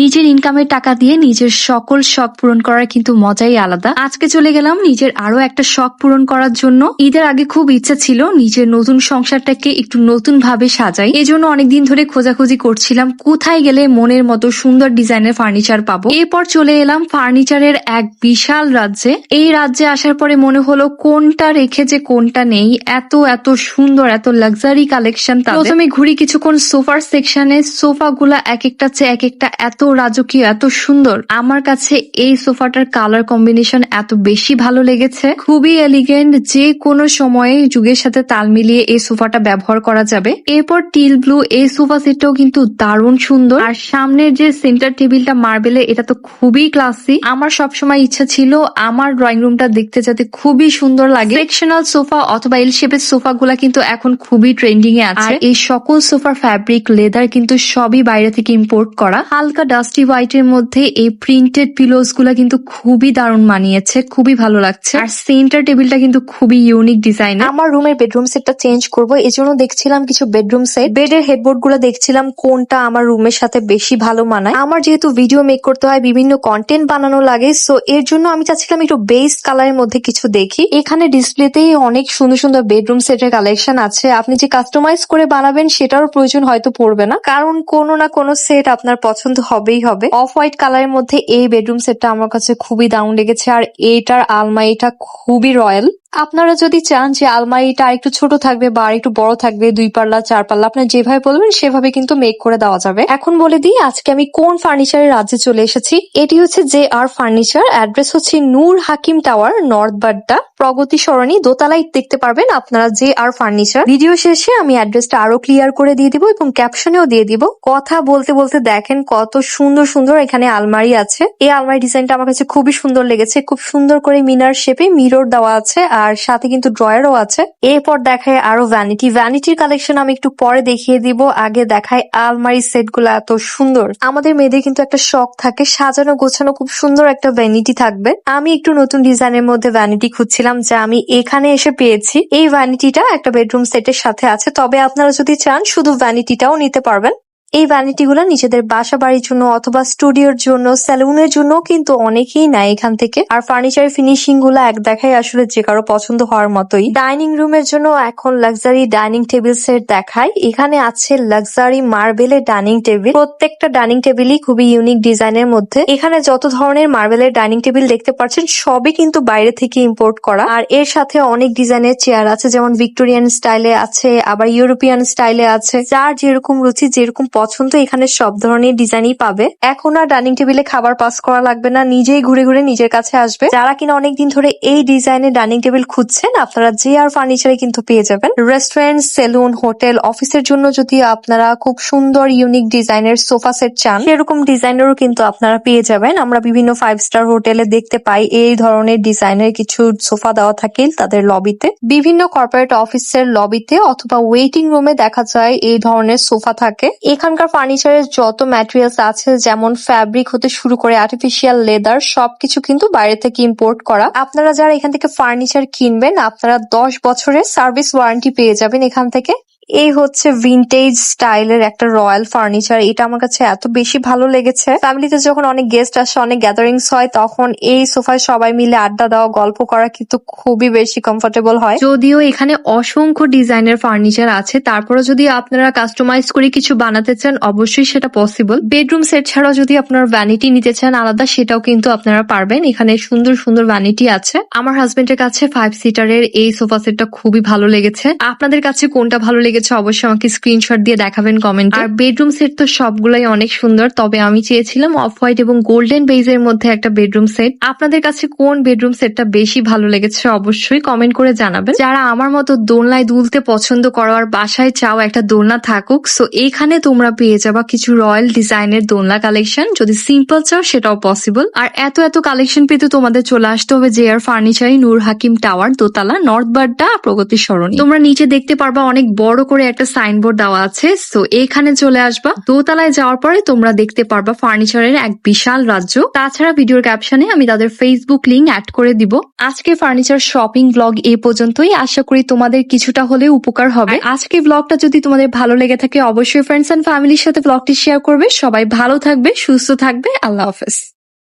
নিজের ইনকামের টাকা দিয়ে নিজের সকল শখ পূরণ করার কিন্তু মজাই আলাদা। আজকে চলে গেলাম নিজের আরও একটা শখ পূরণ করার জন্য। ঈদের আগে খুব ইচ্ছা ছিল নিজের নতুন সংসারটাকে একটু নতুন ভাবে সাজাই। এজন্য অনেকদিন ধরে খোঁজাখুঁজি করছিলাম, কোথায় গেলে মনের মতো সুন্দর ডিজাইনের ফার্নিচার পাবো। এরপর চলে এলাম ফার্নিচারের এক বিশাল রাজ্যে। এই রাজ্যে আসার পরে মনে হলো কোনটা রেখে যে কোনটা নেই। এত এত সুন্দর, এত লাক্সারি কালেকশন প্রথমে ঘুরি কিছুক্ষণ সোফার সেকশনে সোফা গুলা এক একটা চেয়ে এক একটা এত রাজকীয় এত সুন্দর। আমার কাছে এই সোফাটার কালার কম্বিনেশন এত বেশি ভালো লেগেছে। খুবই এলিগেন্ট যে কোনো সময়ে যুগের সাথে তাল মিলিয়ে এই সোফাটা ব্যবহার করা যাবে। এরপর টিল ব্লু এই সোফা সেটটাও কিন্তু দারুণ সুন্দর। আর সামনের যে সেন্টার টেবিলটা মার্বেলে এটা তো খুবই ক্লাসি আমার সবসময় ইচ্ছা ছিল আমার ড্রয়িং রুমটা দেখতে যাতে খুবই সুন্দর লাগে। সেকশনাল সোফা অথবা এল শেপের সোফা গুলা কিন্তু এখন খুবই ট্রেন্ডিং এ আছে এই সকল সোফার ফ্যাব্রিক লেদার কিন্তু সবই বাইরে থেকে ইম্পোর্ট করা। হালকা ডাস্টি হোয়াইট এর মধ্যে এই প্রিন্টেড পিলোসগুলা কিন্তু খুবই দারুণ মানিয়েছে, খুবই ভালো লাগছে। আর সেন্টার টেবিলটা কিন্তু খুবই ইউনিক ডিজাইন আমার রুমের বেডরুম সেটটা চেঞ্জ করব, এজন্য দেখছিলাম কিছু বেডরুম সেট বেডের হেডবোর্ডগুলো দেখছিলাম কোনটা আমার রুমের সাথে বেশি ভালো মানায়। আমার যেহেতু ভিডিও মেক করতে হয়, বিভিন্ন কন্টেন্ট বানানো লাগে সো এর জন্য আমি চাচ্ছিলাম একটু বেস কালারের মধ্যে কিছু দেখি। এখানে ডিসপ্লেতেই অনেক সুন্দর সুন্দর বেডরুম সেটের কালেকশন আছে। আপনি যে কাস্টমাইজ করে বানাবেন, সেটারও প্রয়োজন হয়তো পড়বে না। কারণ কোনো না কোনো সেট আপনার পছন্দ হবেই হবে। অফ হোয়াইট কালারের মধ্যে এই বেডরুম সেটটা আমার কাছে খুবই দারুণ লেগেছে, আর এইটার আলমারিটা খুবই রয়্যাল আপনারা যদি চান যে আলমারিটা আর একটু ছোট থাকবে বা আর একটু বড় থাকবে, দুই পাল্লা, চার পাল্লা আপনার যেভাবে বলবেন সেভাবে কিন্তু মেক করে দেওয়া যাবে। এখন বলে দিই, আজকে আমি কোন ফার্নিচারের রাজ্যে চলে এসেছি? এটি হচ্ছে জে আর ফার্নিচার অ্যাড্রেস হচ্ছে নূর হাকিম টাওয়ার নর্থ বাড্ডা, প্রগতি সরণি, দোতলায় দেখতে পারবেন আপনারা জে আর ফার্নিচার ভিডিও শেষে আমি অ্যাড্রেসটা আরও ক্লিয়ার করে দিয়ে দিব এবং ক্যাপশনেও দিয়ে দিব। কথা বলতে বলতে দেখেন কত সুন্দর সুন্দর এখানে আলমারি আছে। এই আলমারি ডিজাইনটা আমার কাছে খুবই সুন্দর লেগেছে। খুব সুন্দর করে মিনার শেপে মিরর দেওয়া আছে। আর সাথে কিন্তু ড্রয়ারও আছে। এরপর দেখায় আরও ভ্যানিটি ভ্যানিটির কালেকশন আমি একটু পরে দেখিয়ে দিব। আগে দেখায় আলমারি সেটগুলো এত সুন্দর। আমাদের মেয়েদের কিন্তু একটা শখ থাকে, সাজানো গোছানো খুব সুন্দর একটা ভ্যানিটি থাকবে। আমি একটু নতুন ডিজাইনের মধ্যে ভ্যানিটি খুঁজছিলাম যা আমি এখানে এসে পেয়েছি। এই ভ্যানিটিটা একটা বেডরুম সেটের সাথে আছে। তবে আপনারা যদি চান, শুধু ভ্যানিটিটাও নিতে পারবেন। এই ভ্যানিটি গুলো নিজেদের বাসা বাড়ির জন্য অথবা স্টুডিওর জন্য, স্যালুনের জন্য কিন্তু অনেকেই নেয় এখান থেকে। আর ফার্নিচার ফিনিশিংগুলো এক দেখায় আসলে যে কারও পছন্দ হওয়ার মতোই। ডাইনিং রুমের জন্য এখন লাক্সারি ডাইনিং টেবিল সেট দেখায়। এখানে আছে লাক্সারি মার্বেলের ডাইনিং টেবিল। প্রত্যেকটা ডাইনিং টেবিলই খুবই ইউনিক ডিজাইনের মধ্যে। এখানে যত ধরনের মার্বেলের ডাইনিং টেবিল দেখতে পাচ্ছেন, সবই কিন্তু বাইরে থেকে ইম্পোর্ট করা। আর এর সাথে অনেক ডিজাইনের চেয়ার আছে, যেমন ভিক্টোরিয়ান স্টাইলে আছে, আবার ইউরোপিয়ান স্টাইলে আছে। যার যেরকম রুচি, যেরকম পছন্দ এখানে সব ধরনের ডিজাইনই পাবে। এখন আর ডাইনিং টেবিলে খাবার পাস করা লাগবে না, নিজেই ঘুরে ঘুরে নিজের কাছে আসবে। যারা কিনা অনেকদিন ধরে এই ডিজাইনের ডাইনিং টেবিল খুঁজছেন, আপনারা যে আর ফার্নিচারে কিন্তু পেয়ে যাবেন। রেস্টুরেন্ট, সেলুন, হোটেল, অফিসের জন্য যদি আপনারা খুব সুন্দর, ইউনিক ডিজাইনের সোফা সেট চান, সেরকম ডিজাইনেরও কিন্তু আপনারা পেয়ে যাবেন। আমরা বিভিন্ন ফাইভ স্টার হোটেলে দেখতে পাই এই ধরনের ডিজাইনের কিছু সোফা দেওয়া থাকে তাদের লবিতে। বিভিন্ন কর্পোরেট অফিসের লবিতে অথবা ওয়েটিং রুমে দেখা যায় এই ধরনের সোফা থাকে। এখানকার ফার্নিচারের যত ম্যাটেরিয়ালস আছে, যেমন ফ্যাব্রিক হতে শুরু করে আর্টিফিশিয়াল লেদার সবকিছু কিন্তু বাইরে থেকে ইম্পোর্ট করা। আপনারা যারা এখান থেকে ফার্নিচার কিনবেন, আপনারা দশ বছরের সার্ভিস ওয়ারেন্টি পেয়ে যাবেন এখান থেকে। এই হচ্ছে ভিনটেজ স্টাইলের একটা রয়্যাল ফার্নিচার এটা আমার কাছে এত বেশি ভালো লেগেছে। ফ্যামিলিতে যখন অনেক গেস্ট আসে, অনেক গ্যাদারিংস হয়, তখন এই সোফায় সবাই মিলে আড্ডা দেওয়া, গল্প করা কিন্তু খুবই বেশি কমফোর্টেবল হয়। যদিও এখানে অসংখ্য ডিজাইনের ফার্নিচার আছে তারপরে যদি আপনারা কাস্টমাইজ করে কিছু বানাতে চান, অবশ্যই সেটা পসিবল বেডরুম সেট ছাড়াও যদি আপনার ভ্যানিটি নিতে চান আলাদা, সেটাও কিন্তু আপনারা পারবেন। এখানে সুন্দর সুন্দর ভ্যানিটি আছে। আমার হাজবেন্ডের কাছে ফাইভ সিটারের এই সোফা সেটটা খুবই ভালো লেগেছে। আপনাদের কাছে কোনটা ভালো লেগেছে? অবশ্যই আমাকে স্ক্রিনশট দিয়ে দেখাবেন কমেন্ট আর বেডরুম সেট তো সবগুলাই অনেক সুন্দর, তবে আমি চেয়েছিলাম অফ হোয়াইট এবং গোল্ডেন বেজের মধ্যে একটা বেডরুম সেট আপনাদের কাছে কোন বেডরুম সেটটা বেশি ভালো লেগেছে অবশ্যই কমেন্ট করে জানাবেন। যারা আমার মতো দোলনায় দুলতে পছন্দ করো আর বাসায় চাও একটা দোলনা থাকুক সো এখানে তোমরা পেয়ে যাবা কিছু রয়্যাল ডিজাইনের দোলনা কালেকশন যদি সিম্পল চাও, সেটাও পসিবল আর এত এত কালেকশন পেতে তোমাদের চলে আসতে হবে জে আর ফার্নিচারি নূর হাকিম টাওয়ার দোতলা নর্থ বাড্ডা প্রগতি সরণি। তোমরা নিচে দেখতে পারবা অনেক বড় করে একটা সাইনবোর্ড দেওয়া আছে। তো এখানে চলে আসবা। দোতলায় যাওয়ার পরে তোমরা দেখতে পারবা ফার্নিচারের এক বিশাল রাজ্য। তাছাড়া ভিডিওর ক্যাপশনে আমি তাদের ফেসবুক লিঙ্ক অ্যাড করে দিব। আজকে ফার্নিচার শপিং ব্লগ এ পর্যন্তই। আশা করি তোমাদের কিছুটা হলে উপকার হবে। আজকে ব্লগটা যদি তোমাদের ভালো লেগে থাকে অবশ্যই ফ্রেন্ডস এন্ড ফ্যামিলির সাথে ব্লগটি শেয়ার করবে। সবাই ভালো থাকবে সুস্থ থাকবে। আল্লাহ হাফেজ।